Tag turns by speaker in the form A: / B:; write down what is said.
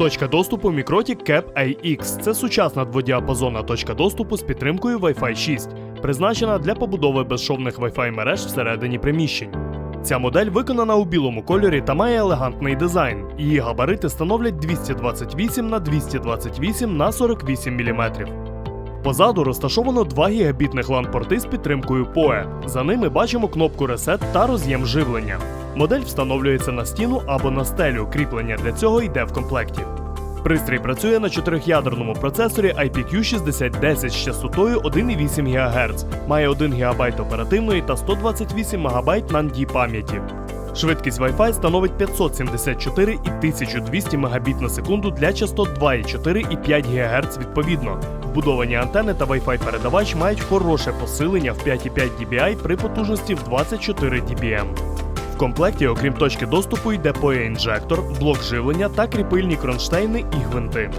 A: Точка доступу Mikrotik Cap AX – це сучасна дводіапазонна точка доступу з підтримкою Wi-Fi 6, призначена для побудови безшовних Wi-Fi мереж всередині приміщень. Ця модель виконана у білому кольорі та має елегантний дизайн. Її габарити становлять 228 на 228 на 48 мм. Позаду розташовано 2 гігабітних LAN-порти з підтримкою PoE. За ними бачимо кнопку Reset та роз'єм живлення. Модель встановлюється на стіну або на стелю. Кріплення для цього йде в комплекті. Пристрій працює на чотирьохядерному процесорі IPQ6010 з частотою 1,8 ГГц, має 1 ГБ оперативної та 128 МБ NAND пам'яті. Швидкість Wi-Fi становить 574 і 1200 Мбіт на секунду для частот 2,4 і 5 ГГц відповідно. Вбудовані антени та Wi-Fi передавач мають хороше посилення в 5,5 dBi при потужності в 24 dBm. Комплекті, окрім точки доступу, йде по інжектор, блок живлення та кріпильні кронштейни і гвинти.